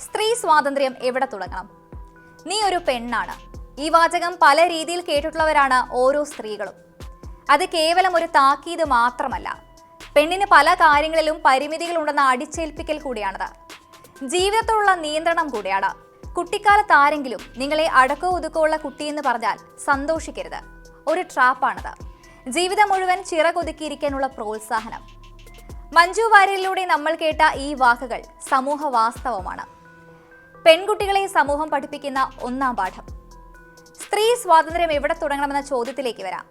സ്ത്രീ സ്വാതന്ത്ര്യം എവിടെ തുടങ്ങണം? നീ ഒരു പെണ്ണാണ്. ഈ വാചകം പല രീതിയിൽ കേട്ടിട്ടുള്ളവരാണ് ഓരോ സ്ത്രീകളും. അത് കേവലം ഒരു താക്കീത് മാത്രമല്ല. പെണ്ണിന് പല കാര്യങ്ങളിലും പരിമിതികളുണ്ടെന്ന അടിച്ചേൽപ്പിക്കൽ കൂടിയാണത്. ജീവിതത്തോടുള്ള നിയന്ത്രണം കൂടിയാണ്. കുട്ടിക്കാലത്ത് ആരെങ്കിലും നിങ്ങളെ അടക്കോ ഒതുക്കോ ഉള്ള കുട്ടിയെന്ന് പറഞ്ഞാൽ സന്തോഷിക്കരുത്. ഒരു ട്രാപ്പാണത്. ജീവിതം മുഴുവൻ ചിറകൊതുക്കിയിരിക്കാനുള്ള പ്രോത്സാഹനം. മഞ്ജു വാര്യരിലൂടെ നമ്മൾ കേട്ട ഈ വാക്കുകൾ സമൂഹ വാസ്തവമാണ് പെൺകുട്ടികളെ സമൂഹം പഠിപ്പിക്കുന്ന ഒന്നാം പാഠം. സ്ത്രീ സ്വാതന്ത്ര്യം എവിടെ തുടങ്ങണമെന്ന ചോദ്യത്തിലേക്ക് വരാം.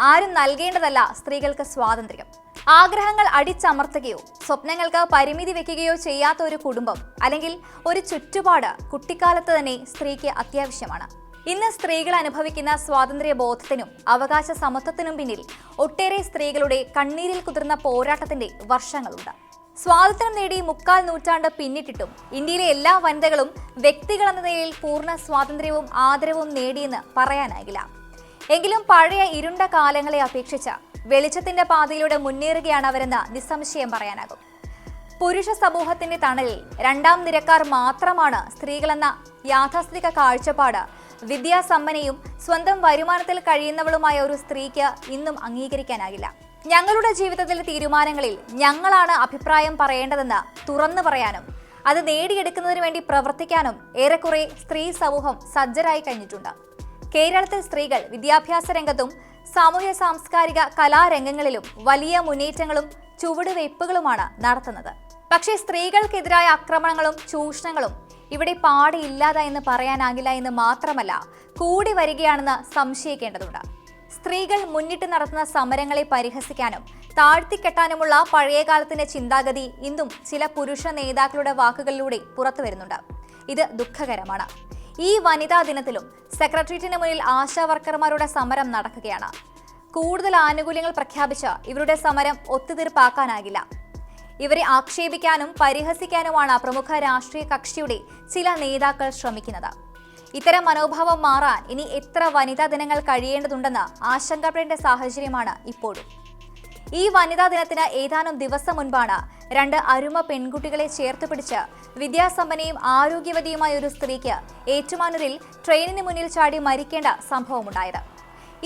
ആരും നൽകേണ്ടതല്ല സ്ത്രീകൾക്ക് സ്വാതന്ത്ര്യം. ആഗ്രഹങ്ങൾ അടിച്ചമർത്തുകയോ സ്വപ്നങ്ങൾക്ക് പരിമിതി വെക്കുകയോ ചെയ്യാത്ത ഒരു കുടുംബം അല്ലെങ്കിൽ ഒരു ചുറ്റുപാട് കുട്ടിക്കാലത്ത് തന്നെ സ്ത്രീക്ക് അത്യാവശ്യമാണ്. ഇന്ന് സ്ത്രീകൾ അനുഭവിക്കുന്ന സ്വാതന്ത്ര്യ ബോധത്തിനും അവകാശ സമത്വത്തിനും പിന്നിൽ ഒട്ടേറെ സ്ത്രീകളുടെ കണ്ണീരിൽ കുതിർന്ന പോരാട്ടത്തിന്റെ വർഷങ്ങളുണ്ട്. സ്വാതന്ത്ര്യം നേടി മുക്കാൽ നൂറ്റാണ്ട് പിന്നിട്ടിട്ടും ഇന്ത്യയിലെ എല്ലാ വനിതകളും വ്യക്തികളെന്ന നിലയിൽ പൂർണ സ്വാതന്ത്ര്യവും ആദരവും നേടിയെന്ന് പറയാനാകില്ല. എങ്കിലും പഴയ ഇരുണ്ട കാലങ്ങളെ അപേക്ഷിച്ച് വെളിച്ചത്തിന്റെ പാതയിലൂടെ മുന്നേറുകയാണ് അവരെന്ന് നിസ്സംശയം പറയാനാകും. പുരുഷ സമൂഹത്തിന്റെ തണലിൽ രണ്ടാം നിരക്കാർ മാത്രമാണ് സ്ത്രീകളെന്ന യാഥാസ്ഥിതിക കാഴ്ചപ്പാട് വിദ്യാസമ്പന്നയും സ്വന്തം വരുമാനത്തിൽ കഴിയുന്നവളുമായ ഒരു സ്ത്രീക്ക് ഇന്നും അംഗീകരിക്കാനാകില്ല. ഞങ്ങളുടെ ജീവിതത്തിലെ തീരുമാനങ്ങളിൽ ഞങ്ങളാണ് അഭിപ്രായം പറയേണ്ടതെന്ന് തുറന്നു പറയാനും അത് നേടിയെടുക്കുന്നതിന് വേണ്ടി പ്രവർത്തിക്കാനും ഏറെക്കുറെ സ്ത്രീ സമൂഹം സജ്ജരായി കഴിഞ്ഞിട്ടുണ്ട്. കേരളത്തിൽ സ്ത്രീകൾ വിദ്യാഭ്യാസ രംഗത്തും സാമൂഹ്യ സാംസ്കാരിക കലാരംഗങ്ങളിലും വലിയ മുന്നേറ്റങ്ങളും ചുവടുവയ്പ്പുകളുമാണ് നടത്തുന്നത്. പക്ഷേ സ്ത്രീകൾക്കെതിരായ ആക്രമണങ്ങളും ചൂഷണങ്ങളും ഇവിടെ പാടിയില്ലാത എന്ന് പറയാനാകില്ല എന്ന് മാത്രമല്ല കൂടി വരികയാണെന്ന് സംശയിക്കേണ്ടതുണ്ട്. സ്ത്രീകൾ മുന്നിട്ട് നടത്തുന്ന സമരങ്ങളെ പരിഹസിക്കാനും താഴ്ത്തിക്കെട്ടാനുമുള്ള പഴയകാലത്തിന്റെ ചിന്താഗതി ഇന്നും ചില പുരുഷ നേതാക്കളുടെ വാക്കുകളിലൂടെ പുറത്തു വരുന്നുണ്ട് ഇത് ദുഃഖകരമാണ്. ഈ വനിതാ ദിനത്തിലും സെക്രട്ടേറിയറ്റിന് മുന്നിൽ ആശാ വർക്കർമാരുടെ സമരം നടക്കുകയാണ്. കൂടുതൽ ആനുകൂല്യങ്ങൾ പ്രഖ്യാപിച്ച ഇവരുടെ സമരം ഒത്തുതീർപ്പാക്കാനാകില്ല. ഇവരെ ആക്ഷേപിക്കാനും പരിഹസിക്കാനുമാണ് പ്രമുഖ രാഷ്ട്രീയ കക്ഷിയുടെ ചില നേതാക്കൾ ശ്രമിക്കുന്നത്. ഇത്തരം മനോഭാവം മാറാൻ ഇനി എത്ര വനിതാ ദിനങ്ങൾ കഴിയേണ്ടതുണ്ടെന്ന് ആശങ്കപ്പെടേണ്ട സാഹചര്യമാണ് ഇപ്പോഴും. ഈ വനിതാ ദിനത്തിന് ഏതാനും ദിവസം മുൻപാണ് രണ്ട് അരുമ പെൺകുട്ടികളെ ചേർത്ത് പിടിച്ച് വിദ്യാസമ്പന്നയും ആരോഗ്യവതിയുമായ ഒരു സ്ത്രീക്ക് ഏറ്റുമാനൂരിൽ ട്രെയിനിന് മുന്നിൽ ചാടി മരിക്കേണ്ട സംഭവമുണ്ടായത്.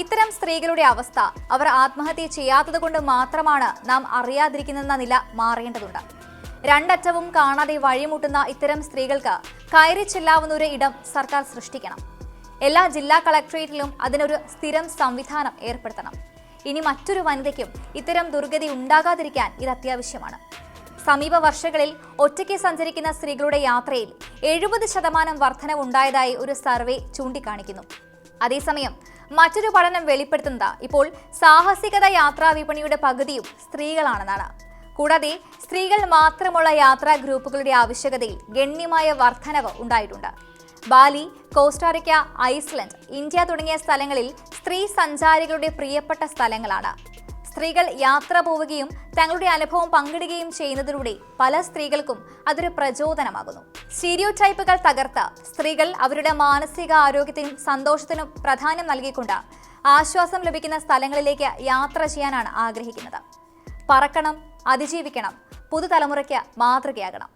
ഇത്തരം സ്ത്രീകളുടെ അവസ്ഥ അവർ ആത്മഹത്യ ചെയ്യാത്തതുകൊണ്ട് മാത്രമാണ് നാം അറിയാതിരിക്കുന്നതെന്ന നില മാറേണ്ടതുണ്ട്. രണ്ടറ്റവും കാണാതെ വഴിമുട്ടുന്ന ഇത്തരം സ്ത്രീകൾക്ക് കയറി ചെല്ലാവുന്ന ഒരു ഇടം സർക്കാർ സൃഷ്ടിക്കണം. എല്ലാ ജില്ലാ കളക്ടറേറ്റിലും അതിനൊരു സ്ഥിരം സംവിധാനം ഏർപ്പെടുത്തണം. ഇനി മറ്റൊരു വനിതയ്ക്കും ഇത്തരം ദുർഗതി ഉണ്ടാകാതിരിക്കാൻ ഇത് അത്യാവശ്യമാണ്. സമീപ വർഷങ്ങളിൽ ഒറ്റയ്ക്ക് സഞ്ചരിക്കുന്ന സ്ത്രീകളുടെ യാത്രയിൽ എഴുപത് ശതമാനം വർധനവുണ്ടായതായി ഒരു സർവേ ചൂണ്ടിക്കാണിക്കുന്നു. അതേസമയം മറ്റൊരു പഠനം വെളിപ്പെടുത്തുന്നത് ഇപ്പോൾ സാഹസികത യാത്രാ വിപണിയുടെ പകുതിയും സ്ത്രീകളാണെന്നാണ്. കൂടാതെ സ്ത്രീകൾ മാത്രമുള്ള യാത്രാ ഗ്രൂപ്പുകളുടെ ആവശ്യകതയിൽ ഗണ്യമായ വർധനവ് ഉണ്ടായിട്ടുണ്ട്. ബാലി കോസ്റ്റാറിക്ക ഐസ്ലൻഡ് ഇന്ത്യ തുടങ്ങിയ സ്ഥലങ്ങളിൽ സ്ത്രീ സഞ്ചാരികളുടെ പ്രിയപ്പെട്ട സ്ഥലങ്ങളാണ്. സ്ത്രീകൾ യാത്ര പോവുകയും തങ്ങളുടെ അനുഭവം പങ്കിടുകയും ചെയ്യുന്നതിലൂടെ പല സ്ത്രീകൾക്കും അതൊരു പ്രചോദനമാകുന്നു. സ്റ്റീരിയോ ടൈപ്പുകൾ തകർത്ത് സ്ത്രീകൾ അവരുടെ മാനസിക ആരോഗ്യത്തിനും സന്തോഷത്തിനും പ്രാധാന്യം നൽകിക്കൊണ്ട് ആശ്വാസം ലഭിക്കുന്ന സ്ഥലങ്ങളിലേക്ക് യാത്ര ചെയ്യാനാണ് ആഗ്രഹിക്കുന്നത്. പറക്കണം അതിജീവിക്കണം. പുതുതലമുറയ്ക്ക് മാതൃകയാകണം.